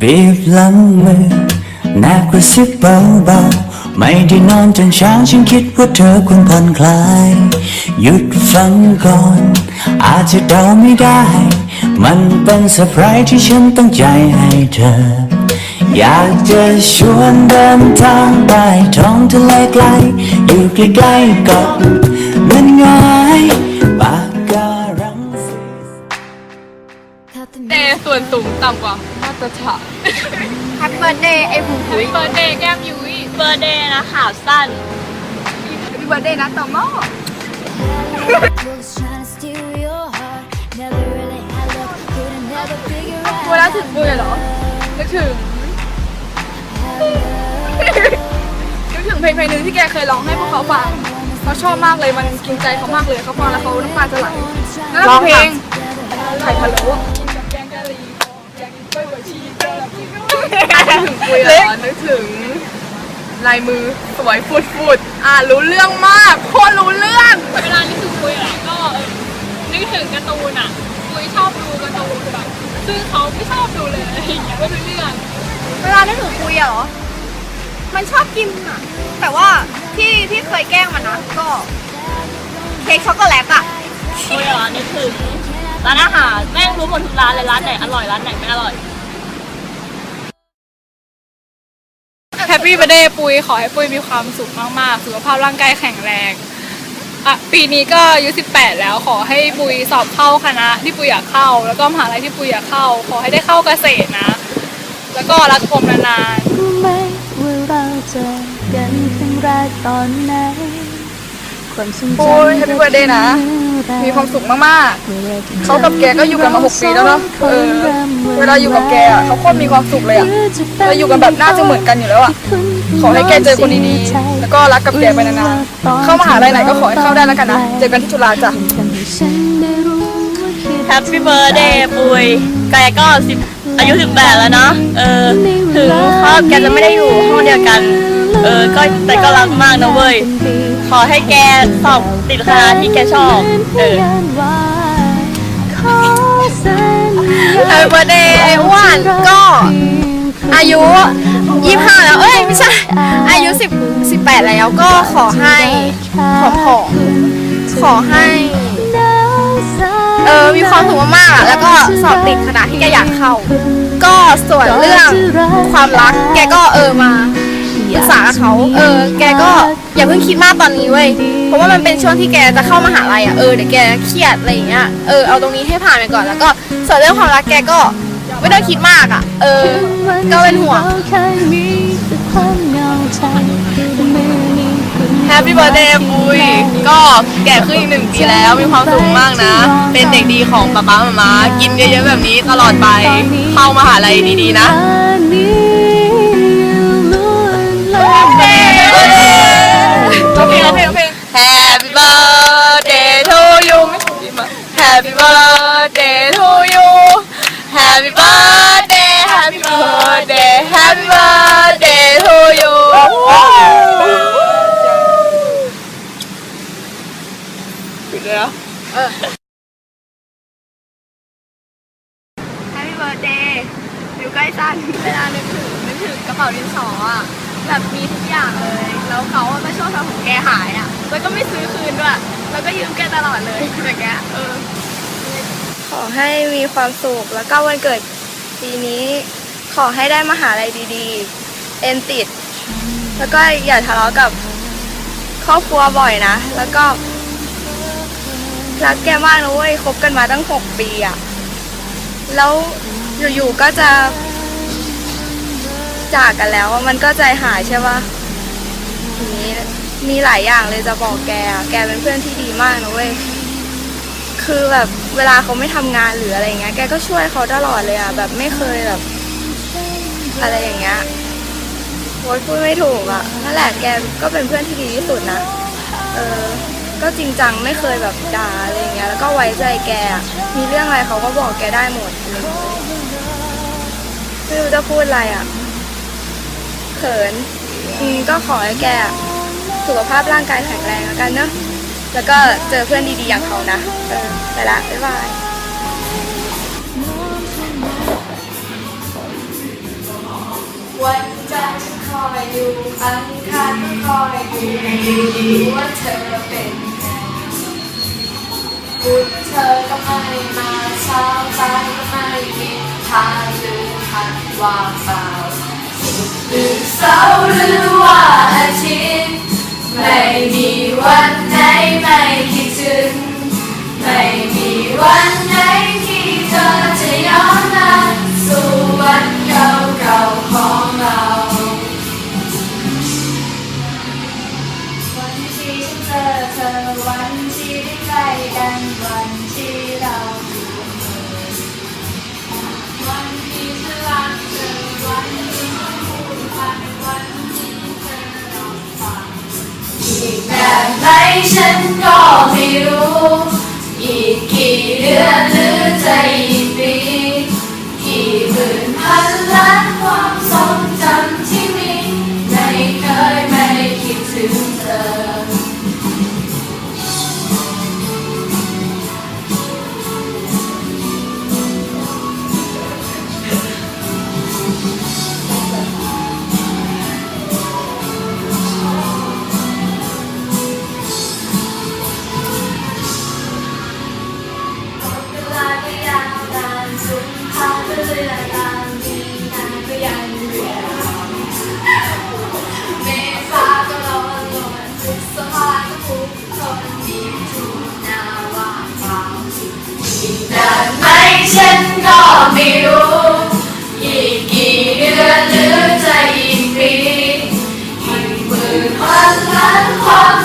บีบหลังมือแนบกระซิบเบาๆ ไม่ได้นอนจนเช้าฉันคิดว่าเธอควรผ่อนคลาย หยุดฟังก่อน อาจจะเดาไม่ได้ มันเป็นเซอร์ไพรส์ที่ฉันตั้งใจให้เธอ อยากจะชวนเดินทางไปท้องทะเลไกล อยู่ใกล้ๆกับมันไงปากการังสีเดย์ส่วนสูงต่ำกว่ามาตรฐานแฮปปี้เบิร์ดเดย์ไอ้ผู้คุยเบิร์ดเดย์แก้มยุ้ยเบิร์ดเดย์นะขาสั้นแฮปปี้เบิร์ดเดย์นะต่อหม้อ Looks trying to steal your heart. Never เวลาถึงปุยเหรอนึกถึงนึกถึงเพลงเพลงหนึ่งที่แกเคยร้องให้พวกเขาฟังเขาชอบมากเลยมันกินใจเขามากเลยเขาฟังแล้วเขาน้ำตาจะไหลแล้วร้องเพลงไข่พะโล้นึกถึงปุยเหรอนึกถึงลายมือสวยฟุดฟุดอ่ารู้เรื่องมากโคตรรู้เรื่อง เวลานึกถึงปุยอะก็นึกถึงการ์ตูนอะปุยชอบดูการ์ตูน ซึ่งเขาไม่ชอบดูเลยอะไรอย่างเงี้ยไม่รู้เรื่องเวลานึกถึงปุยอะเหรอ มันชอบกินอะแต่ว่าที่ที่เคยแกล้งมันนะก็เค้กช็อกโกแลตอะปุยเหรอนึกถึงร้านอาหารแม่งรู้หมดทุกร้านเลยร้านไหนอร่อยร้านไหนไม่อร่อยแฮปปี้เบ t ร์ a เดย์ปุยขอให้ปุยมีความสุขมากๆ สุขภาพร่างกายแข็งแรง อะปีนี้ก็อายุ18 แล้วขอให้ปุยสอบเข้าคณะที่ปุยอยากเข้า แล้วก็มหาลัยที่ปุยอยากเข้า ขอให้ได้เข้าเกษตรนะ แล้วก็รักผมนานๆรู้ไหมว่าเราเจอกันครั้งแรกตอนไหนความทรงจำโอ้ย Happy Birthday นะ มีความสุขมากๆ เขากับแกก็อยู่กันมาหกปีแล้วเนาะเออเวลาอยู่กับแกอะเขาโคตรมีความสุขเลยอะเราอยู่กันแบบน่าจะเหมือนกันอยู่แล้วอะ ขอให้แกเจอคนดีๆ แล้วก็รักกับแกไปนานๆ เข้ามหาลัยไหนก็ขอให้เข้าได้แล้วกันนะ เจอกันที่จุฬาจ้ะ แฮปปี้เบิร์ดเดย์ปุยแกก็สิบอายุสิบแปดแล้วเนาะเออ ถึงเขาแกจะไม่ได้อยู่ห้องเดียวกัน เออ ก็แต่ก็รักมากนะเว้ย ขอให้แกสอบติดคณะที่แกชอบ เออ แฮปปี้เบิร์ดเดย์ไอ้อ้วนก็ อายุ25แล้ว เอ้ยไม่ใช่ อายุ10 18แปดแล้วก็ขอให้ผอมๆขอให้เออมีความสุขมากๆอะแล้วก็สอบติดคณะที่แกอยากเข้า ก็ส่วนเรื่องความรัก แกก็เออมาปรึกษาเขาเออ แกก็อย่าเพิ่งคิดมากตอนนี้เว้ยเพราะว่ามันเป็นช่วงที่แกจะเข้ามหาลัยอะเออเดี๋ยวแกเครียดอะไรอย่างเงี้ยเออเอาตรงนี้ให้ผ่านไปก่อนแล้วก็ส่วนเรื่องความรักแกก็ ไม่ต้องคิดมากอะ เออ ก็เป็นห่วง แฮปปี้เบิร์ดเดย์ปุยก็แก่ขึ้นอีกหนึ่งปีแล้วมีความสุขมากนะ เป็นเด็กดีของป๊าป๊ามามากินเยอะๆแบบนี้ตลอดไป เข้ามหาลัยดีๆนะร้องเพลงร้องเพลงร้องเพลง Happy birthday to you Happy birthday เลยนะแฮปปี้เบิร์ดเดย์อยู่ใกล้สั้นเวลานึกถึงนึกถึงกระเป๋าดินสออะแบบมีทุกอย่างเลย แล้วเขาอะก็ชอบทำของแกหายอะ แล้วก็ไม่ซื้อคืนด้วย แล้วก็ยืมแกตลอดเลยแบบเงี้ยเออ ขอให้มีความสุข แล้วก็วันเกิดปีนี้ ขอให้ได้มหาลัยดีๆ เอ็นติด แล้วก็อย่าทะเลาะกับครอบครัวบ่อยนะ แล้วก็ รักแกมากนะเว้ยคบกันมาตั้งหกปีอะแล้วอยู่ๆก็จะ จากกันแล้วมันก็ใจหายใช่ปะทีนี้มีหลายอย่างเลยจะบอกแกแกเป็นเพื่อนที่ดีมากนะเว้ยคือแบบเวลาเขาไม่ทำงานหรืออะไรเงี้ย แกก็ช่วยเขาตลอดเลยอะแบบไม่เคยแบบ อะไรอย่างเงี้ยโอ๊ยพูดไม่ถูกอะนั่นแหละแกก็เป็นเพื่อนที่ดีที่สุดนะ เออ ก็จริงจังไม่เคยแบบด่าอะไรเงี้ยแล้วก็ไว้ใจแกมีเรื่องอะไรเขาก็บอกแกได้หมดเลยไม่รู้จะพูดอะไรอะเขินอืมก็ขอให้แกสุขภาพร่างกายแข็งแรงแล้วกันเนอะแล้วก็เจอเพื่อนดีๆอย่างเขานะเออไปละบ๊ายบายวันจันทร์คอยอยู่อังคารก็คอยดูว่าเธอเป็น ไงพุธเธอก็ไม่มาเช้าสาก็ไม่มีทางลืมทันว่างเปล่าหรือเศร้าหรือว่า ฉันก็ไม่รู้ อีกกี่เดือนหรือจะอีก ล้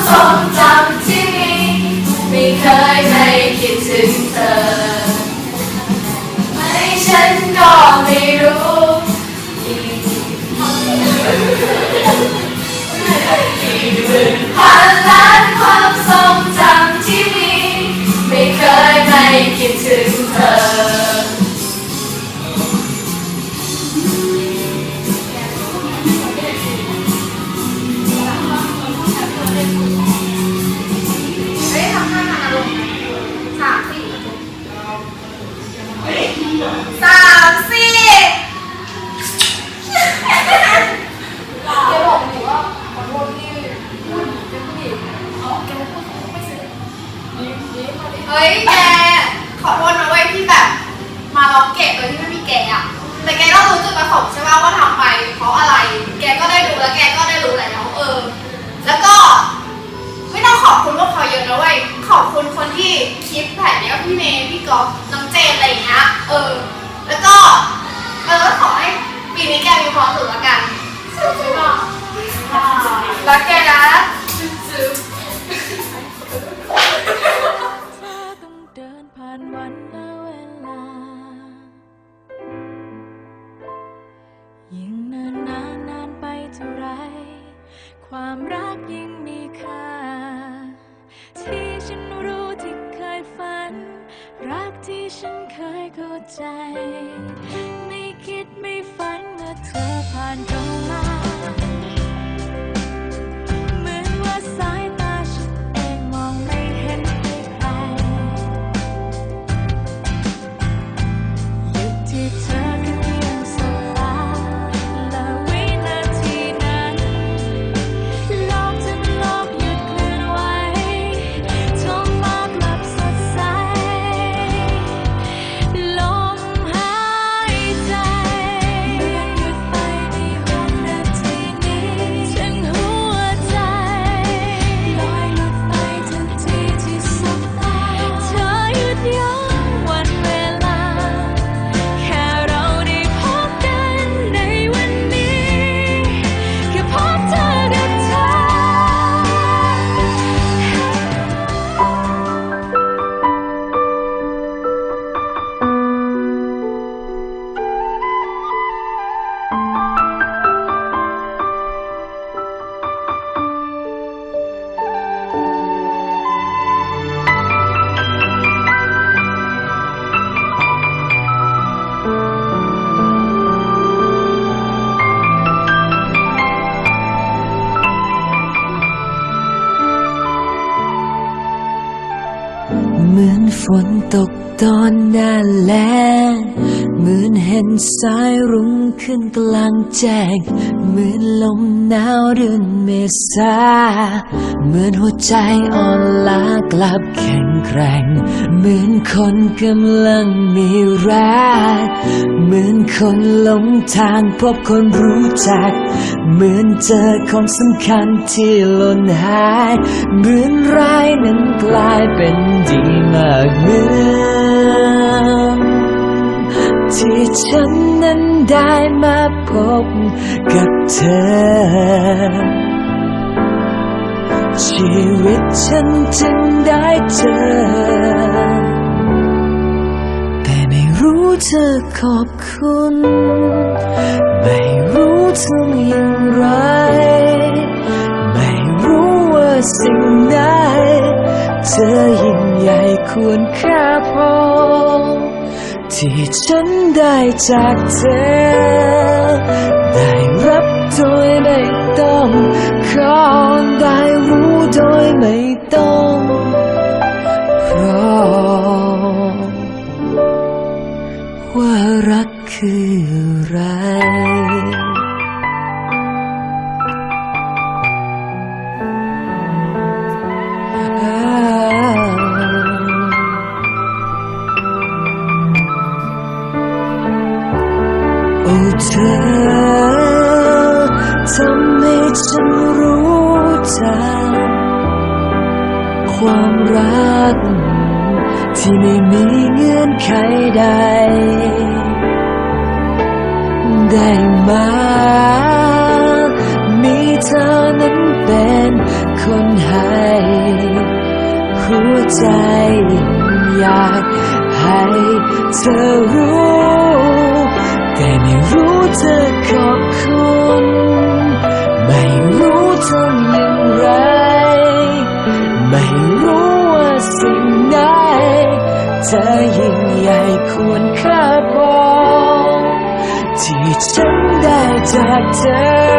พี่เมย์พี่กอล์ฟน้องเจนอะไรอย่างเงี้ยเออ แล้วก็เออขอให้ปีนี้แกมีความสุขละกันรักแกนะซื้อ เคยเข้าใจ ไม่คิดไม่ฝันเมื่อเธอผ่านเข้ามา ตกตอนหน้นแลง เหมือนเห็นสายรุ้งขึ้นกลางแจ้ง เหมือนลมหนาวเดือนเมษา เหมือนหัวใจอ่อนล้ากลับแข็งแกร่ง เหมือนคนกำลังมีแรงเหมือนคนหลงทางพบคนรู้จัก เหมือนเจอของสำคัญที่หล่นหาย เหมือนร้ายนั้นกลายเป็นดีมากเหมือน ที่ฉันนั้นได้มาพบกับเธอ ชีวิตฉันจึงได้เจอ แต่ไม่รู้เธอขอบคุณ ไม่รู้ทำอย่างไร ไม่รู้ว่าสิ่งใดเธอยิ่งใหญ่ควรค่าพอ ที่ฉันได้จากเธอ ได้รับโดยไม่ต้องขอได้รู้โดยไม่ต้อง เธอทำให้ฉันรู้จักความรัก ที่ไม่มีเงื่อนไขใด ได้มามีเธอนั้นเป็นคนให้หัวใจอยากให้เธอรู้ แต่ไม่รู้เธอขอบคุณ ไม่รู้ทำอย่างไร ไม่รู้ว่าสิ่งไหนเธอยิ่งใหญ่ควรค่าพอที่ฉันได้จากเธอ